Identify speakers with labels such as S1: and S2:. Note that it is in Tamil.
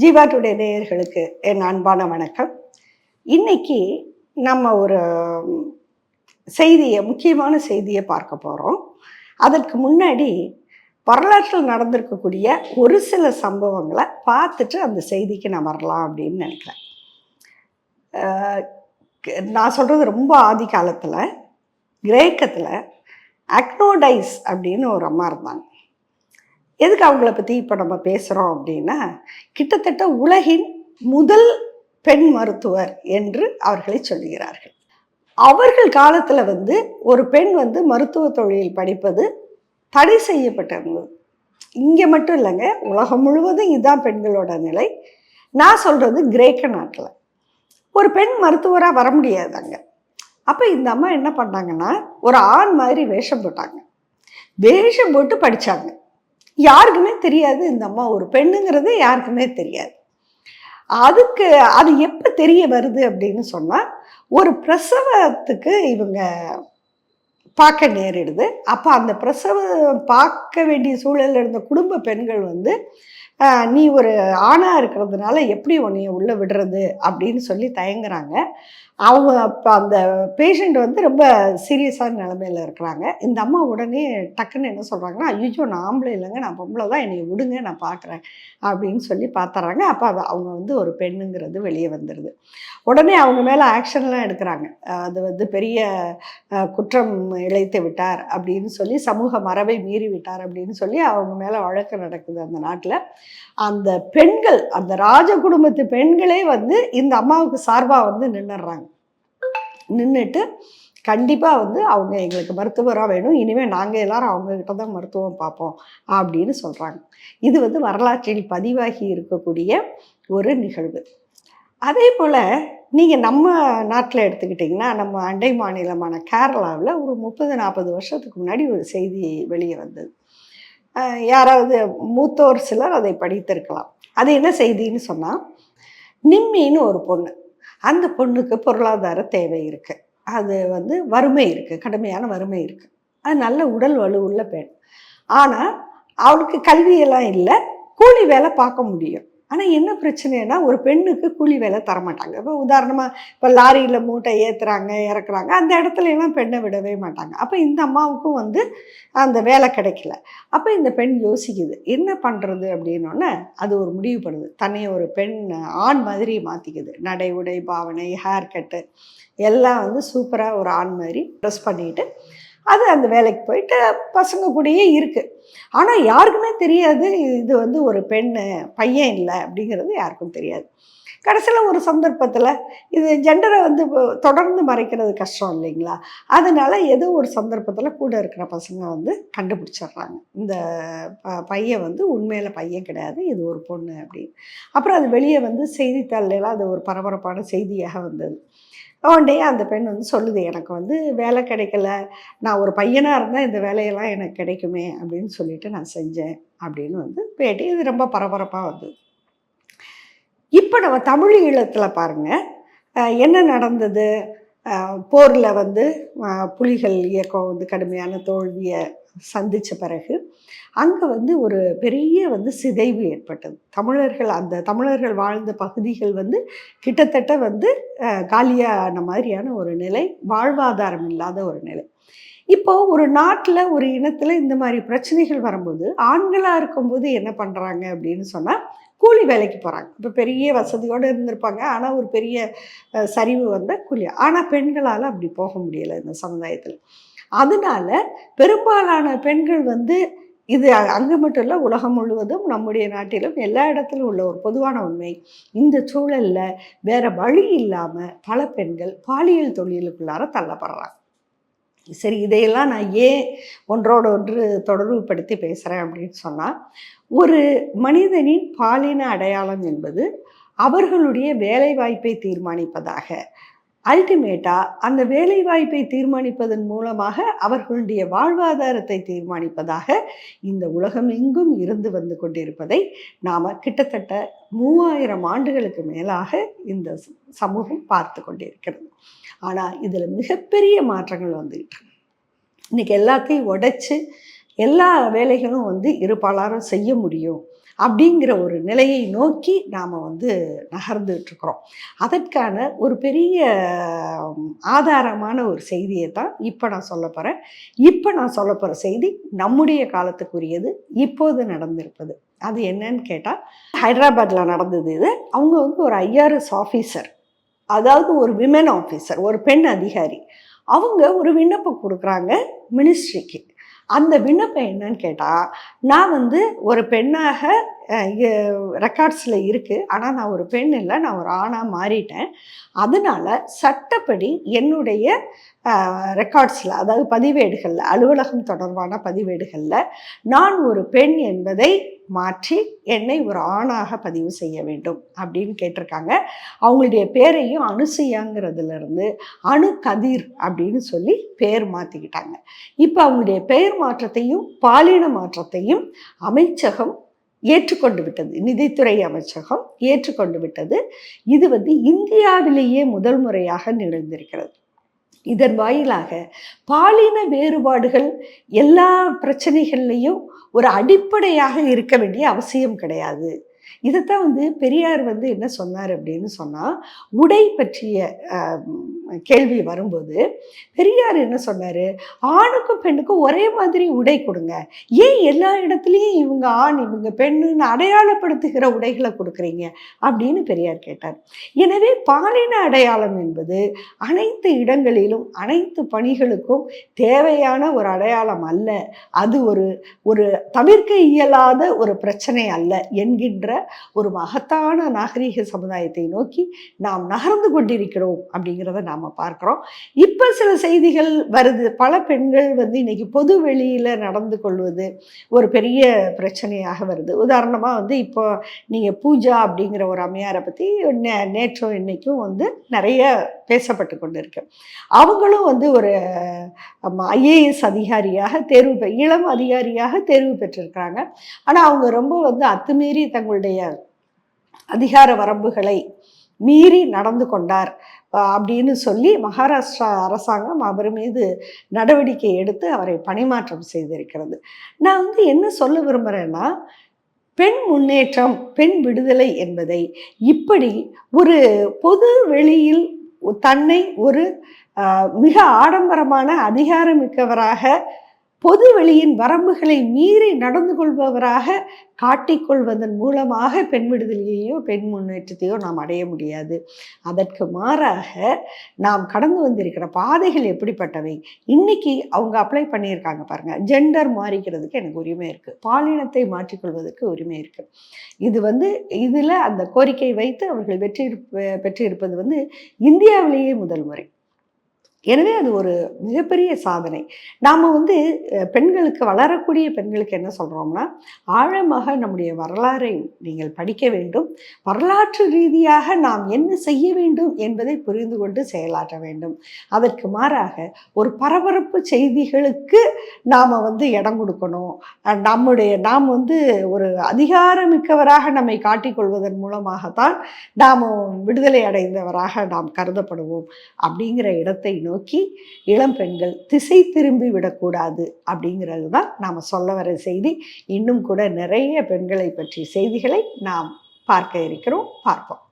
S1: ஜீவா டுடே நேயர்களுக்கு என் அன்பான வணக்கம். இன்னைக்கு நம்ம ஒரு செய்தியை முக்கியமான செய்தியை பார்க்க போகிறோம் அதற்கு முன்னாடி வரலாற்றில் நடந்திருக்கக்கூடிய ஒரு சில சம்பவங்களை பார்த்துட்டு அந்த செய்திக்கு நான் வரலாம் அப்படின்னு நினைக்கிறேன். நான் சொல்கிறது ரொம்ப ஆதி காலத்தில் கிரேக்கத்தில் அக்னோடைஸ் அப்படின்னு ஒரு அம்மா இருந்தாங்க. எதுக்கு அவங்கள பற்றி இப்போ நம்ம பேசுகிறோம் அப்படின்னா கிட்டத்தட்ட உலகின் முதல் பெண் மருத்துவர் என்று அவர்களை சொல்லுகிறார்கள். அவர்கள் காலத்தில் வந்து ஒரு பெண் வந்து மருத்துவ தொழில் படிப்பது தடை செய்யப்பட்டிருந்தது இங்கே மட்டும் இல்லைங்க உலகம் முழுவதும் இதுதான் பெண்களோட நிலை. நான் சொல்கிறது கிரேக்க நாட்டில். ஒரு பெண் மருத்துவராக வர முடியாதாங்க. அப்போ இந்த அம்மா என்ன பண்ணாங்கன்னா ஒரு ஆண் மாதிரி வேஷம் போட்டாங்க. வேஷம் போட்டு படித்தாங்க யாருக்குமே தெரியாது இந்த அம்மா ஒரு பெண்ணுங்கிறது யாருக்குமே தெரியாது. அதுக்கு அது எப்போ தெரிய வருது அப்படின்னு சொன்னால் ஒரு பிரசவத்துக்கு இவங்க பார்க்க நேரிடுது. அப்போ அந்த பிரசவம் பார்க்க வேண்டிய சூழலில் இருந்த குடும்ப பெண்கள் வந்து நீ ஒரு ஆணாக இருக்கிறதுனால எப்படி உன்னைய உள்ளே விடுறது? அப்படின்னு சொல்லி தயங்குறாங்க. அவங்க அப்போ அந்த பேஷண்ட் வந்து ரொம்ப சீரியஸான நிலமையில இருக்கிறாங்க. இந்த அம்மா உடனே டக்குன்னு என்ன சொல்கிறாங்கன்னா ஐயோ நான் ஆம்பளை இல்லைங்க. நான் பொம்பளை தான். என்னை விடுங்க. நான் பார்க்குறேன் அப்படின்னு சொல்லி பார்த்துறாங்க அப்போ அது அவங்க வந்து ஒரு பெண்ணுங்கிறது வெளியே வந்துடுது உடனே அவங்க மேலே ஆக்ஷன்லாம் எடுக்கிறாங்க. அது வந்து பெரிய குற்றம் இழைத்து விட்டார் அப்படின்னு சொல்லி சமூக மரபை மீறி விட்டார் அப்படின்னு சொல்லி அவங்க மேலே வழக்கு நடக்குது அந்த நாட்டில். அந்த பெண்கள் அந்த ராஜ குடும்பத்து பெண்களே வந்து இந்த அம்மாவுக்கு சார்பாக வந்து நின்னுடுறாங்க. நின்றுட்டு கண்டிப்பாக வந்து அவங்க எங்களுக்கு மருத்துவராக வேணும். இனிமேல் நாங்கள் எல்லாரும் அவங்கக்கிட்ட தான் மருத்துவம் பார்ப்போம் அப்படின்னு சொல்கிறாங்க இது வந்து வரலாற்றில் பதிவாகி இருக்கக்கூடிய ஒரு நிகழ்வு. அதே போல் நீங்கள் நம்ம நாட்டில் எடுத்துக்கிட்டிங்கன்னா நம்ம அண்டை மாநிலமான கேரளாவில் ஒரு முப்பது நாற்பது வருஷத்துக்கு முன்னாடி ஒரு செய்தி வெளியே வந்தது. யாராவது மூத்தோர் சிலர் அதை படித்திருக்கலாம். அது என்ன செய்தின்னு சொன்னால் நிம்மின்னு ஒரு பொண்ணு. அந்த பொண்ணுக்கு பொருளாதார தேவை இருக்குது அது வந்து வறுமை இருக்குது கடுமையான வறுமை இருக்குது அது நல்ல உடல் வலு உள்ள பெண். ஆனால் அவளுக்கு கல்வியெல்லாம் இல்லை கூலி வேலை பார்க்க முடியும். ஆனால் என்ன பிரச்சனைனா ஒரு பெண்ணுக்கு கூலி வேலை தரமாட்டாங்க. இப்போ உதாரணமாக இப்போ லாரியில் மூட்டை ஏற்றுறாங்க இறக்குறாங்க அந்த இடத்துல எல்லாம் பெண்ணை விடவே மாட்டாங்க. அப்போ இந்த அம்மாவுக்கும் வந்து அந்த வேலை கிடைக்கல. அப்போ இந்த பெண் யோசிக்குது என்ன பண்ணுறது அப்படின்னோடனே அது ஒரு முடிவு பண்ணுது தன்னை ஒரு பெண் ஆண் மாதிரி மாற்றிக்குது நடை உடை பாவனை ஹேர் கட்டு எல்லாம் வந்து சூப்பராக ஒரு ஆண் மாதிரி ட்ரெஸ் பண்ணிட்டு அது அந்த வேலைக்கு போயிட்டு பசங்க கூடயே இருக்குது ஆனால் யாருக்குமே தெரியாது இது வந்து ஒரு பெண்ணு பையன் இல்லை அப்படிங்கிறது யாருக்கும் தெரியாது. கடைசியில் ஒரு சந்தர்ப்பத்தில் இது ஜெண்டரை வந்து தொடர்ந்து மறைக்கிறது கஷ்டம் இல்லைங்களா? அதனால் ஏதோ ஒரு சந்தர்ப்பத்தில் கூட இருக்கிற பசங்க வந்து கண்டுபிடிச்சிடுறாங்க. இந்த ப- பையன் வந்து உண்மையில் பையன் கிடையாது இது ஒரு பொண்ணு அப்படின்னு. அப்புறம் அது வெளியே வந்து செய்தித்தாள்லாம் அது ஒரு பரபரப்பான செய்தியாக வந்தது. உடனே அந்த பெண் வந்து சொல்லுது எனக்கு வந்து வேலை கிடைக்கல. நான் ஒரு பையனாக இருந்தால் இந்த வேலையெல்லாம் எனக்கு கிடைக்குமே அப்படின்னு சொல்லிட்டு நான் செஞ்சேன் அப்படின்னு வந்து பேட்டி இது ரொம்ப பரபரப்பாக வந்தது. இப்போ நம்ம தமிழ் ஈழத்தில் பாருங்கள் என்ன நடந்தது? போரில் வந்து புலிகள் இயக்கம் வந்து கடுமையான தோல்வியை சந்தித்த பிறகு அங்கே வந்து ஒரு பெரிய வந்து சிதைவு ஏற்பட்டது. தமிழர்கள் அந்த தமிழர்கள் வாழ்ந்த பகுதிகள் வந்து கிட்டத்தட்ட வந்து காலியான மாதிரியான ஒரு நிலை வாழ்வாதாரம் இல்லாத ஒரு நிலை. இப்போ ஒரு நாட்டில் ஒரு இனத்தில் இந்த மாதிரி பிரச்சனைகள் வரும்போது ஆண்களாக இருக்கும்போது என்ன பண்ணுறாங்க அப்படின்னு சொன்னால் கூலி வேலைக்கு போகிறாங்க இப்போ பெரிய வசதியோடு இருந்திருப்பாங்க. ஆனால் ஒரு பெரிய சரிவு வந்தால் கூலி. ஆனால் பெண்களால் அப்படி போக முடியலை இந்த சமுதாயத்தில். அதனால பெரும்பாலான பெண்கள் வந்து இது அங்கே மட்டும் இல்லை உலகம் முழுவதும் நம்முடைய நாட்டிலும் எல்லா இடத்திலும் உள்ள ஒரு பொதுவான உண்மை. இந்த சூழலில் வேற வழி இல்லாமல் பல பெண்கள் பாலியல் தொழிலுக்குள்ளார தள்ளப்படுறாங்க. சரி இதையெல்லாம் நான் ஏன் ஒன்றோடு ஒன்று தொடர்புபடுத்தி பேசுகிறேன் அப்படின்னு சொன்னால் ஒரு மனிதனின் பாலின அடையாளம் என்பது அவர்களுடைய வேலைவாய்ப்பை தீர்மானிப்பதாக அல்டிமேட்டாக அந்த வேலைவாய்ப்பை தீர்மானிப்பதன் மூலமாக அவர்களுடைய வாழ்வாதாரத்தை தீர்மானிப்பதாக இந்த உலகம் எங்கும் இருந்து வந்து கொண்டிருப்பதை நாம் கிட்டத்தட்ட மூவாயிரம் ஆண்டுகளுக்கு மேலாக இந்த சமூகம் பார்த்து கொண்டிருக்கிறது. ஆனால் இதில் மிகப்பெரிய மாற்றங்கள் வந்துகிட்டு இன்றைக்கி இன்னைக்கு எல்லாத்தையும் உடைச்சு எல்லா வேலைகளும் வந்து இரு செய்ய முடியும். அப்படிங்கிற ஒரு நிலையை நோக்கி நாம் வந்து நகர்ந்துட்டுருக்குறோம். அதற்கான ஒரு பெரிய ஆதாரமான ஒரு செய்தியை தான் இப்போ நான் சொல்ல போகிறேன் இப்போ நான் சொல்ல போகிற செய்தி நம்முடைய காலத்துக்குரியது இப்போது நடந்திருப்பது. அது என்னன்னு கேட்டால் ஹைதராபாத்தில் நடந்தது இது. அவங்க வந்து ஒரு ஐஆர்எஸ் ஆஃபீஸர் அதாவது ஒரு விமன் ஆஃபீஸர் ஒரு பெண் அதிகாரி. அவங்க ஒரு விண்ணப்பம் கொடுக்குறாங்க மினிஸ்ட்ரிக்கு அந்த விண்ணப்பம் என்னன்னு கேட்டால் நான் வந்து ஒரு பெண்ணாக ரெக்கார்ட்ஸில் இருக்குது ஆனால் நான் ஒரு பெண் இல்லை. நான் ஒரு ஆணாக மாறிட்டேன். அதனால் சட்டப்படி என்னுடைய ரெக்கார்ட்ஸில் அதாவது பதிவேடுகளில் அலுவலகம் தொடர்பான பதிவேடுகளில் நான் ஒரு பெண் என்பதை மாற்றி என்னை ஒரு ஆணாக பதிவு செய்ய வேண்டும் அப்படின்னு கேட்டிருக்காங்க. அவங்களுடைய பேரையும் அனுசையாங்கிறதுலேருந்து அணு கதிர் அப்படின்னு சொல்லி பேர் மாற்றிக்கிட்டாங்க இப்போ அவங்களுடைய பெயர் மாற்றத்தையும் பாலின மாற்றத்தையும் அமைச்சகம் ஏற்றுக்கொண்டு விட்டது. நிதித்துறை அமைச்சகம் ஏற்றுக்கொண்டு விட்டது. இது வந்து இந்தியாவிலேயே முதல் முறையாக நிகழ்ந்திருக்கிறது. இதன் வாயிலாக பாலின வேறுபாடுகள் எல்லா பிரச்சனைகள்லையும் ஒரு அடிப்படையாக இருக்க வேண்டிய அவசியம் கிடையாது. இதைத்தான் வந்து பெரியார் வந்து என்ன சொன்னார் அப்படின்னு சொன்னால் உடை பற்றிய கேள்வி வரும்போது பெரியார் என்ன சொன்னார்? ஆணுக்கும் பெண்ணுக்கும் ஒரே மாதிரி உடை கொடுங்க. ஏன் எல்லா இடத்துலையும் இவங்க ஆண் இவங்க பெண்ணுன்னு அடையாளப்படுத்துகிற உடைகளை கொடுக்குறீங்க? அப்படின்னு பெரியார் கேட்டார். எனவே பாலின அடையாளம் என்பது அனைத்து இடங்களிலும் அனைத்து பணிகளுக்கும் தேவையான ஒரு அடையாளம் அல்ல. அது ஒரு ஒரு தவிர்க்க இயலாத ஒரு பிரச்சனை அல்ல என்கின்ற ஒரு மகத்தான நாகரீக சமுதாயத்தை நோக்கி நாம் நகர்ந்து கொண்டிருக்கிறோம் அப்படிங்கிறத நாம் பார்க்குறோம். இப்போ சில செய்திகள் வருது. பல பெண்கள் வந்து இன்றைக்கி பொது வெளியில் நடந்து கொள்வது ஒரு பெரிய பிரச்சனையாக வருது. உதாரணமாக வந்து இப்போ நீங்கள் பூஜா அப்படிங்கிற ஒரு அம்மையாரை பற்றி நே நேற்றும் இன்றைக்கும் வந்து நிறைய பேசப்பட்டு கொண்டு இருக்கு அவங்களும் வந்து ஒரு ஐஏஎஸ் அதிகாரியாக தேர்வு பெ இளம் அதிகாரியாக தேர்வு பெற்றிருக்கிறாங்க. ஆனால் அவங்க ரொம்ப வந்து அத்துமீறி தங்களுடைய அதிகார வரம்புகளை மீறி நடந்து கொண்டார். அப்படின்னு சொல்லி மகாராஷ்டிரா அரசாங்கம் அவர் மீது நடவடிக்கை எடுத்து அவரை பணிமாற்றம் செய்திருக்கிறது. நான் வந்து என்ன சொல்ல விரும்புகிறேன்னா பெண் முன்னேற்றம் பெண் விடுதலை என்பதை இப்படி ஒரு பொது வெளியில் தன்னை ஒரு மிக ஆடம்பரமான அதிகாரமிக்கவராக பொது வெளியின் வரம்புகளை மீறி நடந்து கொள்பவராக காட்டிக்கொள்வதன் மூலமாக பெண் விடுதலையையோ பெண் முன்னேற்றத்தையோ நாம் அடைய முடியாது. அதற்கு மாறாக நாம் கடந்து வந்திருக்கிற பாதைகள் எப்படிப்பட்டவை? இன்னைக்கு அவங்க அப்ளை பண்ணியிருக்காங்க பாருங்க. ஜெண்டர் மாறிக்கிறதுக்கு எனக்கு உரிமை இருக்கு. பாலினத்தை மாற்றிக்கொள்வதற்கு உரிமை இருக்கு. இது வந்து இதில் அந்த கோரிக்கை வைத்து அவர்கள் வெற்றி பெற்றிருப்பது வந்து இந்தியாவிலேயே முதல் முறை. எனவே அது ஒரு மிகப்பெரிய சாதனை. நாம் வந்து பெண்களுக்கு வளரக்கூடிய பெண்களுக்கு என்ன சொல்கிறோம்னா ஆழமாக நம்முடைய வரலாறை நீங்கள் படிக்க வேண்டும். வரலாற்று ரீதியாக நாம் என்ன செய்ய வேண்டும் என்பதை புரிந்து கொண்டு செயலாற்ற வேண்டும். அதற்கு மாறாக ஒரு பரபரப்பு செய்திகளுக்கு நாம் வந்து இடம் கொடுக்கணும். நம்முடைய நாம் வந்து ஒரு அதிகாரமிக்கவராக நம்மை காட்டிக்கொள்வதன் மூலமாகத்தான் நாம் விடுதலை அடைந்தவராக நாம் கருதப்படுவோம். அப்படிங்கிற இடத்தை நோக்கி இளம் பெண்கள் திசை திரும்பி விடக்கூடாது அப்படிங்கிறது தான் நாம் சொல்ல வர செய்தி. இன்னும் கூட நிறைய பெண்களை பற்றிய செய்திகளை நாம் பார்க்க இருக்கிறோம். பார்ப்போம்.